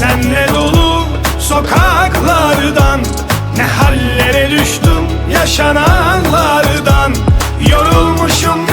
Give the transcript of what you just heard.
senle dolu sokaklardan Ne hallere düştüm yaşananlardan. Yorulmuşum